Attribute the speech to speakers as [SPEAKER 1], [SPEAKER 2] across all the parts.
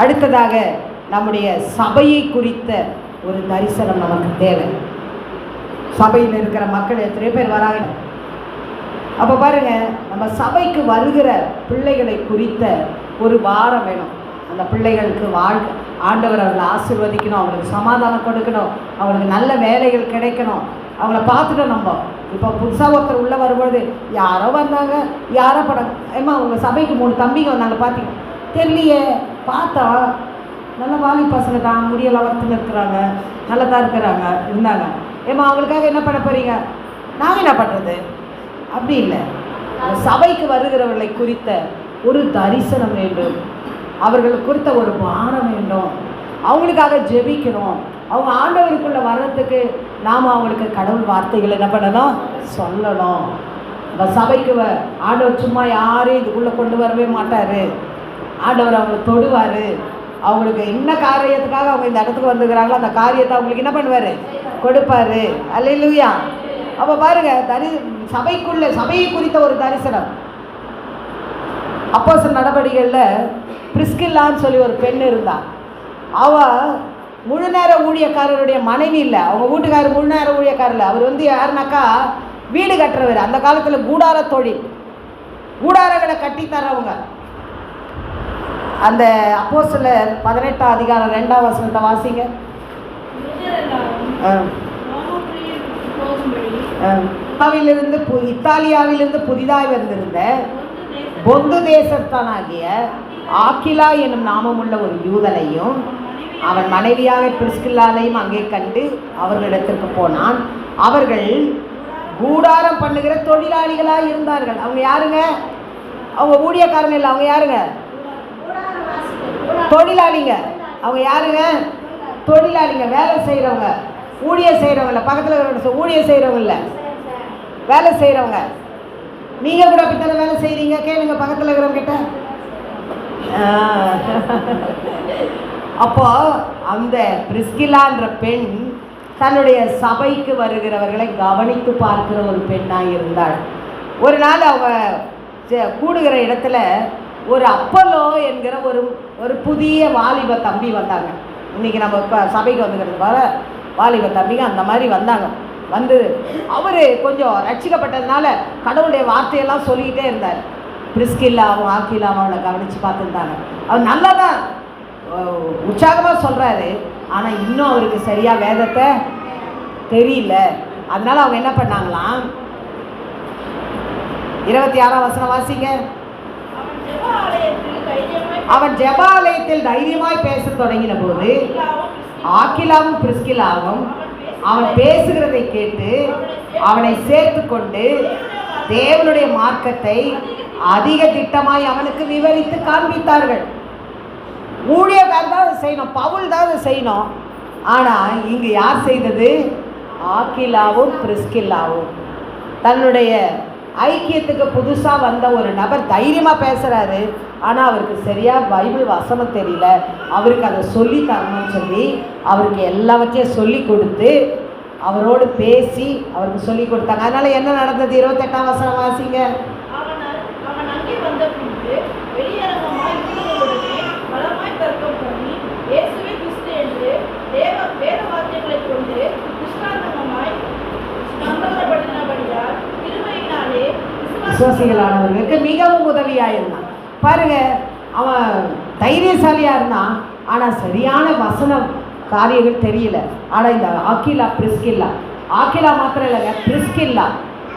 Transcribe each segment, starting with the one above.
[SPEAKER 1] அடுத்ததாக நம்முடைய சபையை குறித்த ஒரு தரிசனம் நமக்கு தேவை. சபையில் இருக்கிற மக்கள் எத்தனை பேர் வராங்க? அப்போ பாருங்க நம்ம சபைக்கு வருகிற பிள்ளைகளை குறித்த ஒரு வாரம் வேணும். அந்த பிள்ளைகளுக்கு வாழ் ஆண்டவர் அவர்களை ஆசிர்வதிக்கணும் அவங்களுக்கு சமாதானம் கொடுக்கணும் அவங்களுக்கு நல்ல வேலைகள் கிடைக்கணும். அவங்கள பார்த்துட்டோம் நம்ம இப்போ புதுசாக ஒருத்தர் உள்ளே வரும்பொழுது யாரோ வந்தாங்க யாரோ படம் ஏம்மா உங்கள் சபைக்கு மூணு தம்பிங்க வந்தாங்க பார்த்தீங்க தெரியலையே. பார்த்தா நல்ல வாலி பசங்க தான் முடியெல்லாம் வளர்த்துன்னு இருக்கிறாங்க. நல்லா தான் இருக்கிறாங்க இருந்தாங்க. ஏம்மா அவங்களுக்காக என்ன பண்ண போகிறீங்க நாங்கள் என்ன பண்ணுறது அப்படி இல்லை. சபைக்கு வருகிறவர்களை குறித்த ஒரு தரிசனம் வேண்டும். அவர்கள் குறித்த ஒரு பாரம் வேண்டும். அவங்களுக்காக ஜெபிக்கணும். அவங்க ஆண்டவருக்குள்ள வர்றதுக்கு நாம் அவங்களுக்கு கடவுள் வார்த்தைகள் என்ன பண்ணணும்? சொல்லணும். நம்ம சபைக்கு வ ஆண்டவர் சும்மா யாரையும் இதுக்குள்ளே கொண்டு வரவே மாட்டார். ஆண்டவர் அவங்களை தொடுவார். அவங்களுக்கு என்ன காரியத்துக்காக அவங்க இந்த இடத்துக்கு வந்துக்கிறாங்களோ அந்த காரியத்தை அவங்களுக்கு என்ன பண்ணுவார்? கொடுப்பாரு. அல்லையா அப்போ பாருங்க தரி சபைக்குள்ள சபையை குறித்த ஒரு தரிசனம். அப்போ சில நடவடிக்கைகளில் பிரிஸ்கில்லான்னு சொல்லி ஒரு பெண் இருந்தா. அவள் முழு நேர ஊழியக்காரருடைய மனைவி இல்லை. அவங்க வீட்டுக்காரர் முழு நேர ஊழியக்காரர் இல்லை. அவர் வந்து யாருனாக்கா வீடு கட்டுறவர். அந்த காலத்தில் கூடார தொழில். கூடாரங்களை கட்டி தர்றவங்க அந்த அப்போ சில பதினெட்டாம் அதிகாரம் ரெண்டாம் வசனத்தை வாசிங்க. ஆ. பு இத்தாலியாவிலிருந்து புதிதாய் வந்திருந்த பொந்து தேசத்தானாகிய ஆக்கிலா என்னும் நாமமுள்ள ஒரு யூதனையும் அவன் மனைவியாக பிரிஸ்கில்லாலையும் அங்கே கண்டு அவர்களிடத்திற்கு போனான். அவர்கள் கூடாரம் பண்ணுகிற தொழிலாளிகளாக இருந்தார்கள். அவங்க யாருங்க? அவங்க ஊழியக்காரங்க இல்லை அவங்க யாருங்க? தொழிலாளிங்க. அவங்க யாருங்க? தொழிலாளிங்க வேலை செய்கிறவங்க ஊழியம் செய்கிறவங்க இல்லை பக்கத்தில் இருக்கிற ஊழியம் செய்கிறவங்க இல்லை. வேலை செய்கிறவங்க நீங்கள் கூட அப்படி வேலை செய்கிறீங்க கேளுங்க பக்கத்தில் இருக்கிறவங்க கிட்ட அப்போ அந்த பிரிஸ்கிலான்ற பெண் தன்னுடைய சபைக்கு வருகிறவர்களை கவனித்து பார்க்கிற ஒரு பெண்ணாக இருந்தாள். ஒரு நாள் அவங்க கூடுகிற இடத்துல ஒரு அப்பலோ என்கிற ஒரு ஒரு புதிய வாலிப தம்பி வந்தாங்க. இன்னைக்கு நம்ம இப்போ சபைக்கு வந்துக்கிறது வர வாலிப தம்பிங்க அந்த மாதிரி வந்தாங்க. வந்து அவர் கொஞ்சம் ரட்சிக்கப்பட்டதுனால கடவுளுடைய வார்த்தையெல்லாம் சொல்லிக்கிட்டே இருந்தார். பிரிஸ்கில்லாவும் ஆக்கிலாவும் அவளை கவனித்து பார்த்துருந்தாங்க அவர் நல்லா தான் உற்சாகமாக சொல்கிறாரு ஆனால் இன்னும் அவருக்கு சரியாக வேதத்தை தெரியல. அதனால அவங்க என்ன பண்ணாங்களாம்? இருபத்தி ஆறாம் வசனம் வாசிங்க. அவன் ஜெபாலயத்தில் தைரியமாய் பேசத் தொடங்கின போது ஆக்கிலாவும் பிரிஸ்கிலாவும் அவன் பேசுகிறதை கேட்டு அவனை சேர்த்து கொண்டு தேவனுடைய மார்க்கத்தை அதிக திட்டமாய் அவனுக்கு விவரித்து காண்பித்தார்கள். ஊழியக்கார் தான் அதை செய்யணும் பவுல் தான் அதை செய்யணும். ஆனால் இங்கு யார் செய்தது? ஆக்கிலாவும் பிரிஸ்கில்லாவும் தன்னுடைய ஐக்கியத்துக்கு புதுசாக வந்த ஒரு நபர் தைரியமாக பேசுகிறாரு ஆனால் அவருக்கு சரியாக பைபிள் வசனம் தெரியல. அவருக்கு அதை சொல்லி தரணும்னு சொல்லி அவருக்கு எல்லாவற்றையும் சொல்லி கொடுத்து அவரோடு பேசி அவருக்கு சொல்லி கொடுத்தாங்க. அதனால் என்ன நடந்தது? இருபத்தெட்டாம் வசனம் வாசிங்க.
[SPEAKER 2] விசுவாச
[SPEAKER 1] விசுவாசிகளானவர்களுக்கு மிகவும் உதவியாக இருந்தான் பாருங்க அவன் தைரியசாலியாக இருந்தான். ஆனால் சரியான வசனம் காரியங்கள் தெரியல. ஆனால் இந்த ஆக்கிலா பிரிஸ்கில்லா. ஆக்கிலா மாத்திரம் இல்லைங்க பிரிஸ்கில்லா.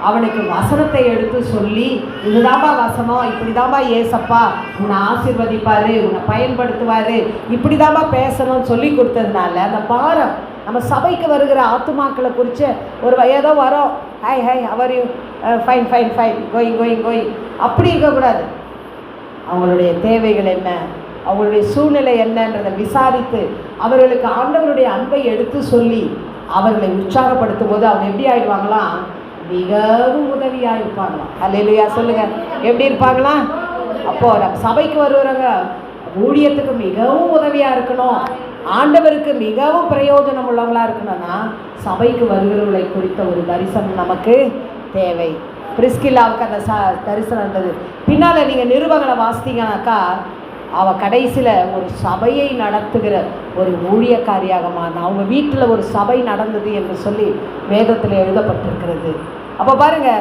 [SPEAKER 1] அவனுக்கு வசனத்தை எடுத்து சொல்லி இதுதான்பா வசனம் இப்படிதான்பா ஏசப்பா உன்னை ஆசிர்வதிப்பார் உன்னை பயன்படுத்துவார் இப்படிதான்பா பேசணும்னு சொல்லி கொடுத்ததுனால அந்த பாரம் நம்ம சபைக்கு வருகிற ஆத்துமாக்களை குறித்து ஒரு வயதோ ஏதோ வரோம். Hi hi how are you fine fine fine going going going அப்படி இருக்கக்கூடாது. அவங்களுடைய தேவைகள் என்ன? அவங்களுடைய சூழ்நிலை என்னன்றதை விசாரித்து அவர்களுக்கு ஆண்டவருடைய அன்பை எடுத்து சொல்லி அவர்களை உற்சாகப்படுத்தும் போது அவங்க எப்படி ஆயிடுவாங்களாம் மிகவும் உதவியாக இருப்பாங்களாம். அல்லையா சொல்லுங்கள் எப்படி இருப்பாங்களாம் அப்போது நம்ம சபைக்கு வருவாங்க ஊழியத்துக்கு மிகவும் உதவியாக இருக்கணும். ஆண்டவருக்கு மிகவும் பிரயோஜனம் உள்ளவங்களாக இருக்கணும்னா சபைக்கு வருகிறவர்களை குறித்த ஒரு தரிசனம் நமக்கு தேவை. பிரிஸ்கில்லாவுக்கு அந்த ச தரிசனம் இருந்தது பின்னால் நீங்கள் நிறுவனங்களை வாசித்தீங்கன்னாக்கா அவ கடைசியில் ஒரு சபையை நடத்துகிற ஒரு ஊழியக்காரியாக மாறினா அவங்க வீட்டில் ஒரு சபை நடந்தது என்று சொல்லி வேதத்தில் எழுதப்பட்டிருக்கிறது. அப்போ பாருங்க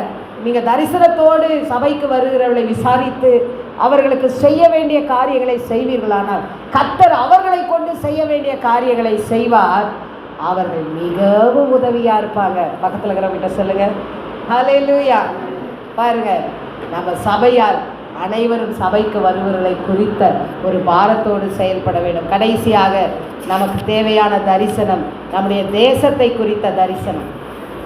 [SPEAKER 1] நீங்கள் தரிசனத்தோடு சபைக்கு வருகிறவர்களை விசாரித்து அவர்களுக்கு செய்ய வேண்டிய காரியங்களை செய்வீர்களானால் கத்தர் அவர்களை கொண்டு செய்ய வேண்டிய காரியங்களை செய்வார். அவர்கள் மிகவும் உதவியாக இருப்பாங்க. பக்கத்தில் இருக்கிறவங்கிட்ட சொல்லுங்க. லூயா பாருங்க நம்ம சபையார் அனைவரும் சபைக்கு வருவர்களை குறித்த ஒரு பாரத்தோடு செயல்பட வேண்டும். கடைசியாக நமக்கு தேவையான தரிசனம் நம்முடைய தேசத்தை குறித்த தரிசனம்.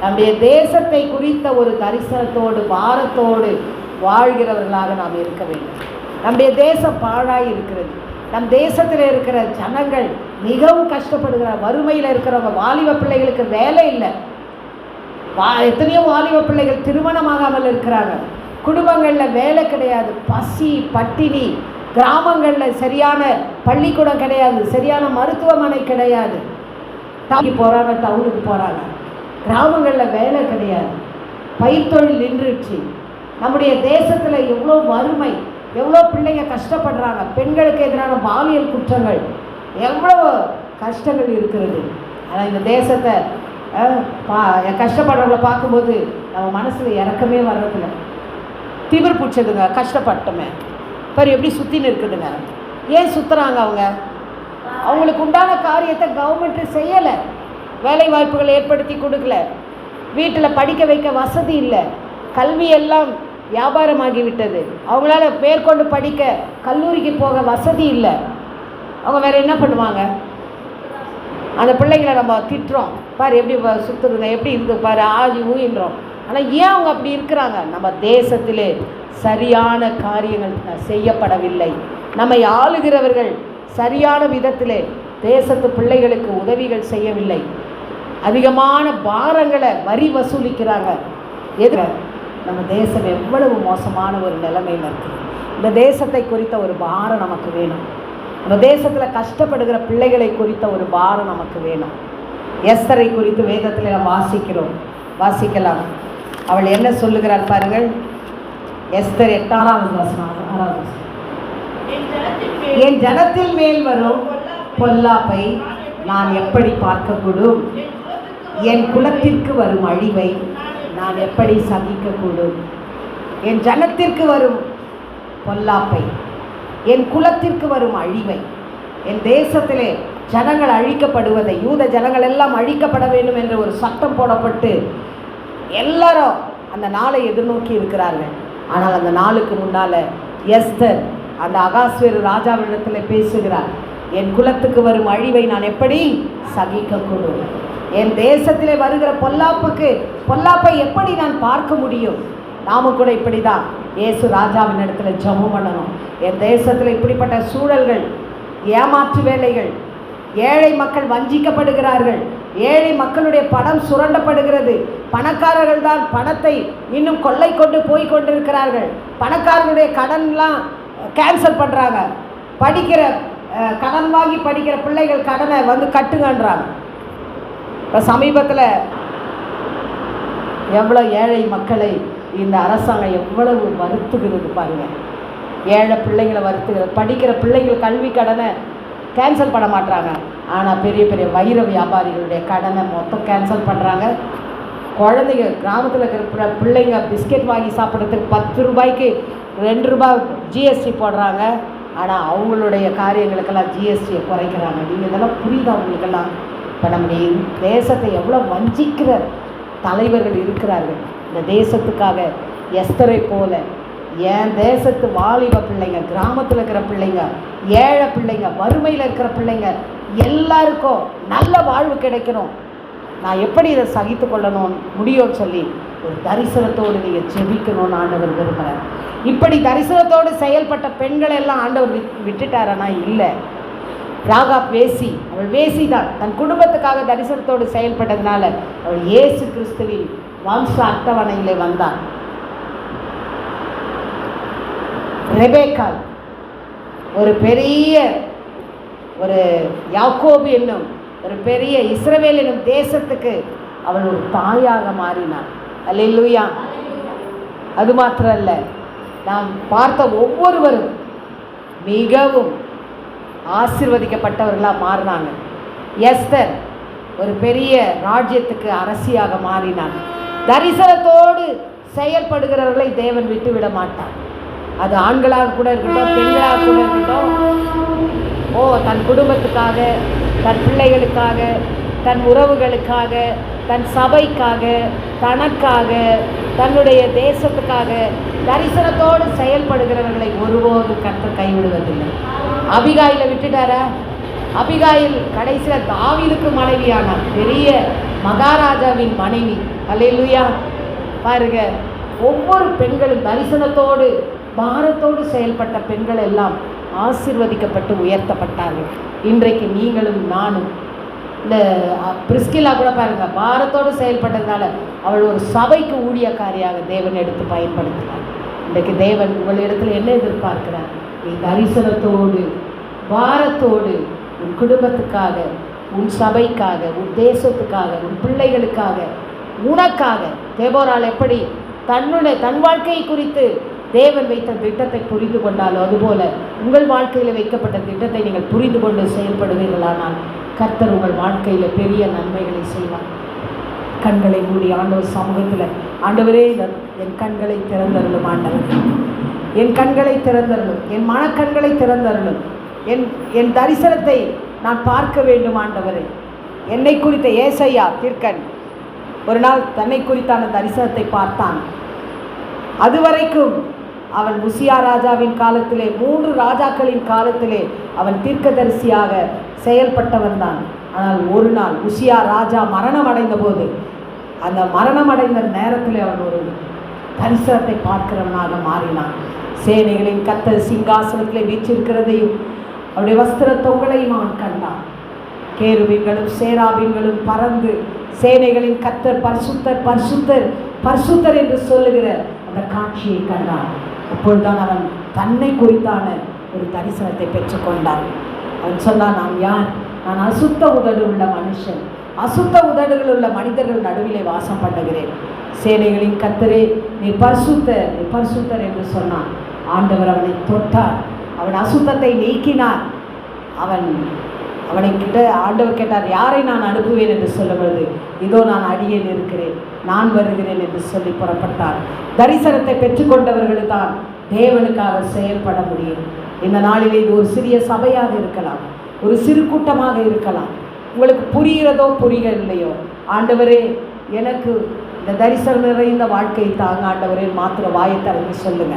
[SPEAKER 1] நம்முடைய தேசத்தை குறித்த ஒரு தரிசனத்தோடு பாரத்தோடு வாழ்கிறவர்களாக நாம் இருக்க வேண்டும். நம்முடைய தேசம் பாழாய் இருக்கிறது. நம் தேசத்தில் இருக்கிற ஜனங்கள் மிகவும் கஷ்டப்படுகிற வறுமையில் இருக்கிறவங்க வாலிப பிள்ளைகளுக்கு வேலை இல்லை. வா எத்தனையோ வாலிப பிள்ளைகள் திருமணமாகாமல் இருக்கிறாங்க குடும்பங்களில் வேலை கிடையாது. பசி பட்டினி கிராமங்களில் சரியான பள்ளிக்கூடம் கிடையாது. சரியான மருத்துவமனை கிடையாது. டவுனுக்கு போகிறாங்க டவுனுக்கு போகிறாங்க கிராமங்களில் வேலை கிடையாது. பயிர்த்தொழில் நின்றுச்சு நம்முடைய தேசத்தில் எவ்வளோ வறுமை எவ்வளோ பிள்ளைங்க கஷ்டப்படுறாங்க பெண்களுக்கு எதிரான பாலியல் குற்றங்கள் எவ்வளோ கஷ்டங்கள் இருக்கிறது. ஆனால் இந்த தேசத்தை பா கஷ்டப்படுறவங்கள பார்க்கும்போது நம்ம மனசில் இறக்கமே வர்றதில்ல. திமிர் பிடிச்சதுங்க கஷ்டப்பட்டோமே. பாரு எப்படி சுற்றின்னு இருக்குதுங்க ஏன் சுற்றுறாங்க அவங்க? அவங்களுக்கு உண்டான காரியத்தை கவர்மெண்ட் செய்யலை. வேலை வாய்ப்புகள் ஏற்படுத்தி கொடுக்கல. வீட்டில் படிக்க வைக்க வசதி இல்லை. கல்வி எல்லாம் அவங்களால மேற்கொண்டு படிக்க கல்லூரிக்கு போக வசதி இல்லை. அவங்க வேறு என்ன பண்ணுவாங்க? அந்த பிள்ளைங்களை நம்ம திட்டுறோம். பார் எப்படி வ- எப்படி இருந்து பாரு ஆதி ஊயின்றோம். ஆனால் ஏன் அவங்க அப்படி இருக்கிறாங்க? நம்ம தேசத்திலே சரியான காரியங்கள் செய்யப்படவில்லை. நம்மை ஆளுகிறவர்கள் சரியான விதத்திலே தேசத்து பிள்ளைகளுக்கு உதவிகள் செய்யவில்லை. அதிகமான பாரங்களை வரி வசூலிக்கிறாங்க. எது நம்ம தேசம் எவ்வளவு மோசமான ஒரு நிலைமையில் இருக்குது. இந்த தேசத்தை குறித்த ஒரு பாரம் நமக்கு வேணும். நம்ம தேசத்தில் கஷ்டப்படுகிற பிள்ளைகளை குறித்த ஒரு பாரம் நமக்கு வேணும். எஸ்தரை குறித்து வேதத்தில் நாம் வாசிக்கிறோம். வாசிக்கலாம். அவள் என்ன சொல்லுகிறார் பாருங்கள். எஸ்தர் எட்டாறாவது வசனம் ஆறாவது
[SPEAKER 2] என் ஜனத்தின் மேல்
[SPEAKER 1] ஜனத்தில் மேல் வரும் பொல்லாப்பை நான் எப்படி பார்க்கக்கூடும்?
[SPEAKER 2] என்
[SPEAKER 1] குலத்திற்கு வரும் அழிவை நான் எப்படி சகிக்கக்கூடும்? என் ஜனத்திற்கு வரும் பொல்லாப்பை என் குலத்திற்கு வரும் அழிவை என் தேசத்திலே ஜனங்கள் அழிக்கப்படுவதை யூத ஜனங்கள் எல்லாம் அழிக்கப்பட வேண்டும் என்ற ஒரு சட்டம் போடப்பட்டு எல்லாரும் அந்த நாளை எதிர்நோக்கி இருக்கிறார்கள். ஆனால் அந்த நாளுக்கு முன்னால் எஸ்தர் அந்த அகாஸ்வேரு ராஜாவிடத்தில் பேசுகிறார். என் குலத்துக்கு வரும் அழிவை நான் எப்படி சகிக்கக்கூடும்? என் தேசத்திலே வருகிற பொல்லாப்புக்கு பொல்லாப்பை எப்படி நான் பார்க்க முடியும்? நாம கூட இப்படி தான் ஏசு ராஜாவின் இடத்துல ஜபம் பண்ணணும். என் தேசத்தில் இப்படிப்பட்ட சூழல்கள் ஏமாற்று வேலைகள் ஏழை மக்கள் வஞ்சிக்கப்படுகிறார்கள் ஏழை மக்களுடைய பணம் சுரண்டப்படுகிறது. பணக்காரர்கள் தான் பணத்தை இன்னும் கொள்ளை கொண்டு போய் கொண்டிருக்கிறார்கள். பணக்காரர்களுடைய கடன்லாம் கேன்சல் பண்ணுறாங்க படிக்கிற கடன் வாங்கி படிக்கிற பிள்ளைகள் கடனை வந்து கட்டுங்கன்றாங்க. இப்போ சமீபத்தில் எவ்வளோ ஏழை மக்களை இந்த அரசாங்கம் எவ்வளவு வருத்துகிறது பாருங்கள் ஏழை பிள்ளைங்களை வருத்துகிறது. படிக்கிற பிள்ளைங்கள் கல்வி கடனை கேன்சல் பண்ண மாட்டாங்க ஆனால் பெரிய பெரிய வைர வியாபாரிகளுடைய கடனை மொத்தம் கேன்சல் பண்ணுறாங்க குழந்தைங்க கிராமத்தில் இருக்கிற பிள்ளைங்க பிஸ்கெட் வாங்கி சாப்பிட்றதுக்கு பத்து ரூபாய்க்கு ரெண்டு ரூபாய் ஜிஎஸ்டி போடுறாங்க. ஆனால் அவங்களுடைய காரியங்களுக்கெல்லாம் ஜிஎஸ்டியை குறைக்கிறாங்க. நீங்கள் இதெல்லாம் புரியுதா உங்களுக்கெல்லாம்? இப்போ நம்முடைய தேசத்தை எவ்வளோ வஞ்சிக்கிற தலைவர்கள் இருக்கிறார்கள். இந்த தேசத்துக்காக எஸ்தரை போல என் தேசத்து வாலிப பிள்ளைங்க கிராமத்தில் இருக்கிற பிள்ளைங்க ஏழை பிள்ளைங்க வறுமையில் இருக்கிற பிள்ளைங்க எல்லாருக்கும் நல்ல வாழ்வு கிடைக்கணும். நான் எப்படி இதை சகித்து கொள்ளணும் முடியும்னு சொல்லி ஒரு தரிசனத்தோடு நீங்கள் செபிக்கணும்னு ஆண்டவர் விரும்புகிறார் இப்படி தரிசனத்தோடு செயல்பட்ட பெண்களை எல்லாம் ஆண்டவர் விட்- விட்டுட்டாரனா? இல்லை. ராகா வேசி அவள் வேசி தான் தன் குடும்பத்துக்காக தரிசனத்தோடு செயல்பட்டதுனால அவள் இயேசு கிறிஸ்துவின் வம்ச அட்டவணையிலே வந்தாள் ரெபேக்கால் ஒரு பெரிய ஒரு யாக்கோபு என்னும் ஒரு பெரிய இஸ்ரவேல் என்னும் தேசத்துக்கு அவள் ஒரு தாயாக மாறினாள். அல்லா அது மாத்திரம் அல்ல நாம் பார்த்த ஒவ்வொருவரும் மிகவும் ஆசிர்வதிக்கப்பட்டவர்களாக மாறினாங்க. எஸ்தர் ஒரு பெரிய ராஜ்யத்துக்கு அரசியாக மாறினாங்க தரிசனத்தோடு செயல்படுகிறவர்களை தேவன் விட்டு விட மாட்டார் அது ஆண்களாக கூட இருக்கட்டும் பெண்களாக கூட இருக்கட்டும். ஓ தன் குடும்பத்துக்காக தன் பிள்ளைகளுக்காக தன் உறவுகளுக்காக தன் சபைக்காக தனக்காக தன்னுடைய தேசத்துக்காக தரிசனத்தோடு செயல்படுகிறவர்களை ஒருபோதும் கற்று கைவிடுவதில்லை. அபிகாயில விட்டுட்டாரா? அபிகாயில் கடைசியில் தாவிதுக்கு மனைவியானார். பெரிய மகாராஜாவின் மனைவி. அல்லையா பாருங்க ஒவ்வொரு பெண்களும் தரிசனத்தோடு பாரத்தோடு செயல்பட்ட பெண்கள் எல்லாம் ஆசிர்வதிக்கப்பட்டு உயர்த்தப்பட்டார்கள். இன்றைக்கு நீங்களும் நானும் இந்த பிரிஸ்கிலா கூட பாருங்க பாரத்தோடு செயல்பட்டதுனால அவள் ஒரு சபைக்கு ஊழியக்காரியாக தேவன் எடுத்து பயன்படுத்தினார் இன்றைக்கு தேவன் உங்களிடத்தில் என்ன எதிர்பார்க்கிறார்? நீ தரிசனத்தோடு பாரத்தோடு உன் குடும்பத்துக்காக உன் சபைக்காக உன் தேசத்துக்காக உன் பிள்ளைகளுக்காக உனக்காக தேவோரால் எப்படி தன்னுடைய தன் வாழ்க்கையை குறித்து தேவன் வைத்த திட்டத்தை புரிந்து கொண்டாலோ அதுபோல உங்கள் வாழ்க்கையில் வைக்கப்பட்ட திட்டத்தை நீங்கள் புரிந்து கொண்டு செயல்படுவீர்களானால் கர்த்தர் உங்கள் வாழ்க்கையில் பெரிய நன்மைகளை செய்வார். கண்களை மூடி ஆண்டவர் சமூகத்தில் ஆண்டவரே என் கண்களை திறந்தருளும் ஆண்டவர். என் கண்களை திறந்தருளும் என் மனக்கண்களை திறந்தருளும். என் என் தரிசனத்தை நான் பார்க்க வேண்டும் ஆண்டவரே. என்னை குறித்த ஏசையா தீர்க்கன் ஒரு நாள் தன்னை குறித்தான தரிசனத்தை பார்த்தான். அதுவரைக்கும் அவன் முசியா ராஜாவின் காலத்திலே மூன்று ராஜாக்களின் காலத்திலே அவன் தீர்க்கதரிசியாக செயல்பட்டவன் தான் ஆனால் ஒரு நாள் உசியா ராஜா மரணம் அடைந்த போது அந்த மரணம் அடைந்த நேரத்தில் அவன் ஒரு தரிசனத்தை பார்க்கிறவனாக மாறினான். சேனைகளின் கத்தர் சிங்காசனத்திலே வீச்சிருக்கிறதையும் அவருடைய வஸ்திர தொங்கலையும் அவன் கண்டான். கேருபீன்களும் சேராபீன்களும் பறந்து சேனைகளின் கத்தர் பரிசுத்தர் பரிசுத்தர் பரிசுத்தர் என்று சொல்லுகிற அந்த காட்சியை கண்டான். அப்பொழுதுதான் அவன் தன்னை குறித்தான ஒரு தரிசனத்தை பெற்றுக்கொண்டான். அவன் சொன்னான் நான் யார்? நான் அசுத்த உதடு உள்ள மனுஷன். அசுத்த உதடுகள் உள்ள மனிதர்கள் நடுவிலே வாசம் பண்ணுகிறேன். சேனைகளின் கத்தரே நீ பரிசுத்தர் நீ பரிசுத்தர் என்று சொன்னான். ஆண்டவர் அவனை தொட்டார். அவன் அசுத்தத்தை நீக்கினார். அவன் அவனை கிட்ட ஆண்டவர் கேட்டார் யாரை நான் அனுப்புவேன்? என்று சொல்லும்பொழுது இதோ நான் அடியேன் இருக்கிறேன். நான் வருகிறேன் என்று சொல்லி புறப்பட்டார். தரிசனத்தை பெற்றுக்கொண்டவர்கள் தான் தேவனுக்காக செயல்பட முடியும். இந்த நாளிலே இது ஒரு சிறிய சபையாக இருக்கலாம். ஒரு சிறு கூட்டமாக இருக்கலாம். உங்களுக்கு புரிகிறதோ புரியலையோ ஆண்டவரே எனக்கு இந்த தரிசனம் நிறைந்த வாழ்க்கையை தாங்க ஆண்டவரே மாத்திர வாயை திறந்து சொல்லுங்க.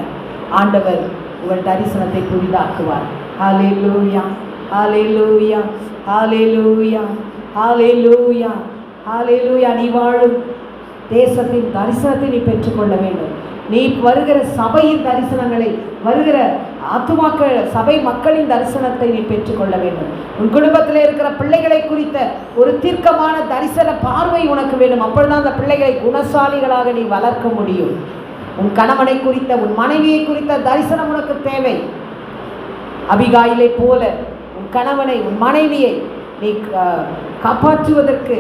[SPEAKER 1] ஆண்டவர் உங்கள் தரிசனத்தை புரிதாக்குவார் லூயா ஹாலே லூயா ஹாலே லூயா நீ வாழும் தேசத்தின் தரிசனத்தை நீ பெற்றுக்கொள்ள வேண்டும். நீ வருகிற சபையின் தரிசனங்களை வருகிற ஆத்துமாக்கள் சபை மக்களின் தரிசனத்தை நீ பெற்றுக்கொள்ள வேண்டும். உன் குடும்பத்தில் இருக்கிற பிள்ளைகளை குறித்த ஒரு தீர்க்கமான தரிசன பார்வை உனக்கு வேண்டும். அப்பொழுதுதான் அந்த பிள்ளைகளை குணசாலிகளாக நீ வளர்க்க முடியும். உன் கணவனை குறித்த உன் மனைவியை குறித்த தரிசனம் உனக்கு தேவை. அபிகாயிலை போல உன் கணவனை உன் மனைவியை நீ காப்பாற்றுவதற்கு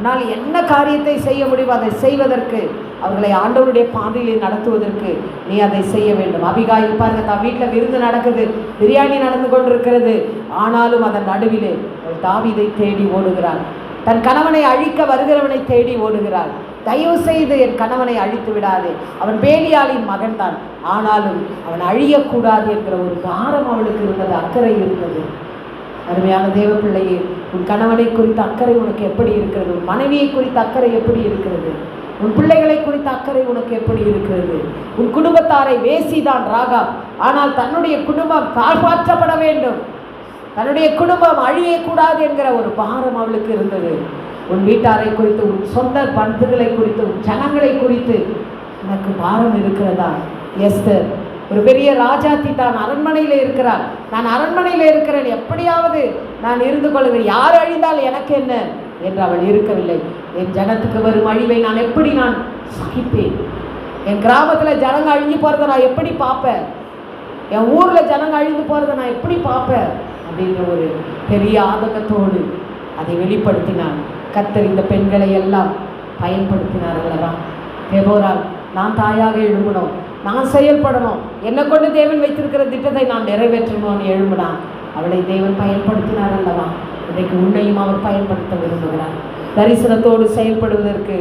[SPEAKER 1] உன்னால் என்ன காரியத்தை செய்ய முடியுமோ அதை செய்வதற்கு அவர்களை ஆண்டவருடைய பாதையிலே நடத்துவதற்கு நீ அதை செய்ய வேண்டும். அபிகாயில் பாருங்க தான் வீட்டில் விருந்து நடக்குது பிரியாணி நடந்து கொண்டிருக்கிறது. ஆனாலும் அதன் நடுவிலே அவள் தாவீதை தேடி ஓடுகிறாள். தன் கணவனை அழிக்க வருகிறவனை தேடி ஓடுகிறாள். தயவு செய்து என் கணவனை அழித்து விடாதே. அவன் பேலியாளின் மகன்தான். ஆனாலும் அவன் அழியக்கூடாது என்கிற ஒரு காரம் அவளுக்கு இருந்தது அக்கறை இருந்தது. அருமையான தேவ பிள்ளையே உன் கணவனை குறித்த அக்கறை உனக்கு எப்படி இருக்கிறது? உன் மனைவியை குறித்த அக்கறை எப்படி இருக்கிறது? உன் பிள்ளைகளை குறித்த அக்கறை உனக்கு எப்படி இருக்கிறது? உன் குடும்பத்தாரை வேசிதான் ராகா ஆனால் தன்னுடைய குடும்பம் காப்பாற்றப்பட வேண்டும். தன்னுடைய குடும்பம் அழியக்கூடாது என்கிற ஒரு பாரம் அவளுக்கு இருந்தது. உன் வீட்டாரை குறித்து உன் சொந்த பண்புகளை குறித்து உன் ஜனங்களை குறித்து எனக்கு பாரம் இருக்கிறதா? எஸ்தர் ஒரு பெரிய ராஜாத்தி தான் அரண்மனையில் இருக்கிறார். நான் அரண்மனையில் இருக்கிறேன். எப்படியாவது நான் இருந்து கொள்கிறேன் யார் அழிந்தால் எனக்கு என்ன? என்று அவள் இருக்கவில்லை. என் ஜனத்துக்கு வரும் அழிவை நான் எப்படி நான் சகிப்பேன்? என் கிராமத்தில் ஜனங்க அழிஞ்சு போகிறத நான் எப்படி பார்ப்பேன்? என் ஊரில் ஜனங்க அழிந்து போகிறத நான் எப்படி பார்ப்பேன்? அப்படின்ற ஒரு பெரிய ஆதங்கத்தோடு அதை வெளிப்படுத்தினான். கத்தர் இந்த பெண்களை எல்லாம் பயன்படுத்தினார் அல்லவா? தேவோரால் நான் தாயாக எழும்பணும் நான் செயல்படணும். என்னை கொண்டு தேவன் வைத்திருக்கிற திட்டத்தை நான் நிறைவேற்றணும்னு எழும்பினா அவளை தேவன் பயன்படுத்தினார் அல்லவா? இன்றைக்கு உன்னையும் அவர் பயன்படுத்த விரும்புகிறார். தரிசனத்தோடு செயல்படுவதற்கு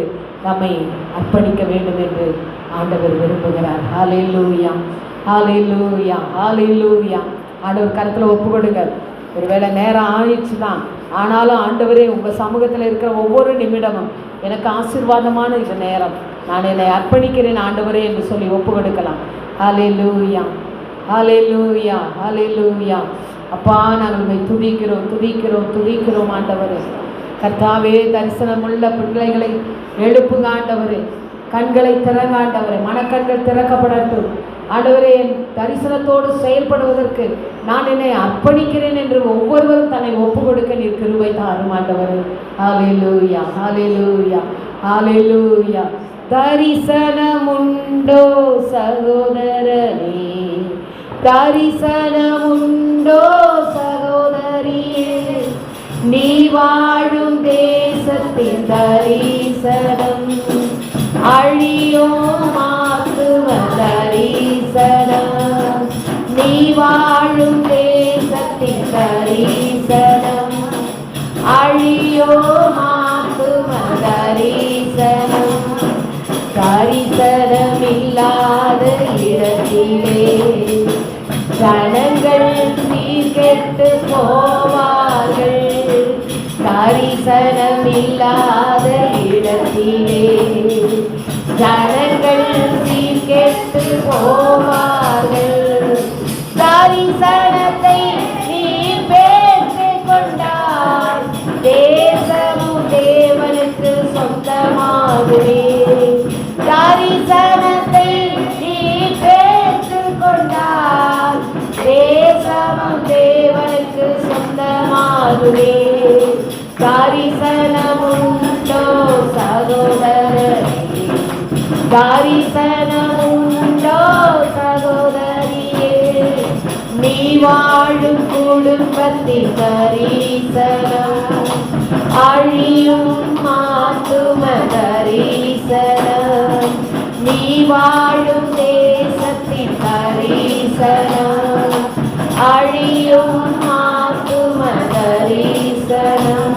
[SPEAKER 1] நம்மை அர்ப்பணிக்க வேண்டும் என்று ஆண்டவர் விரும்புகிறார். ஹalleluya ஹalleluya ஹalleluya ஆண்டவர் கருத்தில் ஒப்பு கொடுங்க ஒருவேளை நேரம் ஆயிடுச்சு தான் ஆனாலும் ஆண்டவரே உங்கள் சமூகத்தில் இருக்கிற ஒவ்வொரு நிமிடமும் எனக்கு ஆசீர்வாதமான இது நேரம். நான் என்னை அர்ப்பணிக்கிறேன் ஆண்டவரே என்று சொல்லி ஒப்பு கொடுக்கலாம். லூவியா ஹலே லூவியா அப்பா நாங்கள் உண்மை துதிக்கிறோம் துதிக்கிறோம் துதிக்கிறோம் ஆண்டவரே. கர்த்தாவே தரிசனமுள்ள பிள்ளைகளை எழுப்புங்க ஆண்டவரே. கண்களை திறங்க ஆண்டவரே. மனக்கண்கள் திறக்கப்படட்டும். ஆண்டவரே என் தரிசனத்தோடு செயல்படுவதற்கு நான் என்னை அர்ப்பணிக்கிறேன் என்று ஒவ்வொருவரும் தன்னை ஒப்பு கொடுக்க நீர் கிருபை தாரும் ஆண்டவரே ஹாலேலூயா ஹாலேலூயா தரிசனம் தரிசனமுண்டோ சகோதரனே தரிசனமுண்டோ சகோதரியே. நீ வாழும் தேசத்தின் தரிசனம். அழியும் வாழும் தேசத்தின் தரிசனம் அழியோ மாத்துவ தரிசனம் தரிசனம் இல்லாத இடத்திலே ஜனங்கள் சீர்கெட்டு போவார்கள். தரிசனம் இல்லாத இடத்திலே ஜனங்கள் சீர்கெட்டு போவார்கள். தரிசனமுண்டோ சகோதரியே நீ வாழும் குடும்பத்தில் தரிசனம். அழியும் மாத்தும தரிசனம் நீ வாழும் தேசத்தின் தரிசனம். அழியும் மாத்தும தரிசனம்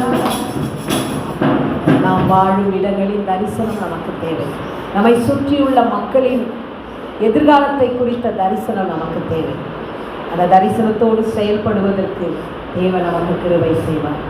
[SPEAKER 1] வாழும் இடங்களின் தரிசனம் நமக்கு தேவை. நம்மை சுற்றியுள்ள மக்களின் எதிர்காலத்தை குறித்த தரிசனம் நமக்கு தேவை. அந்த தரிசனத்தோடு செயல்படுவதற்கு தேவை நமக்கு கிருவை செய்வார்.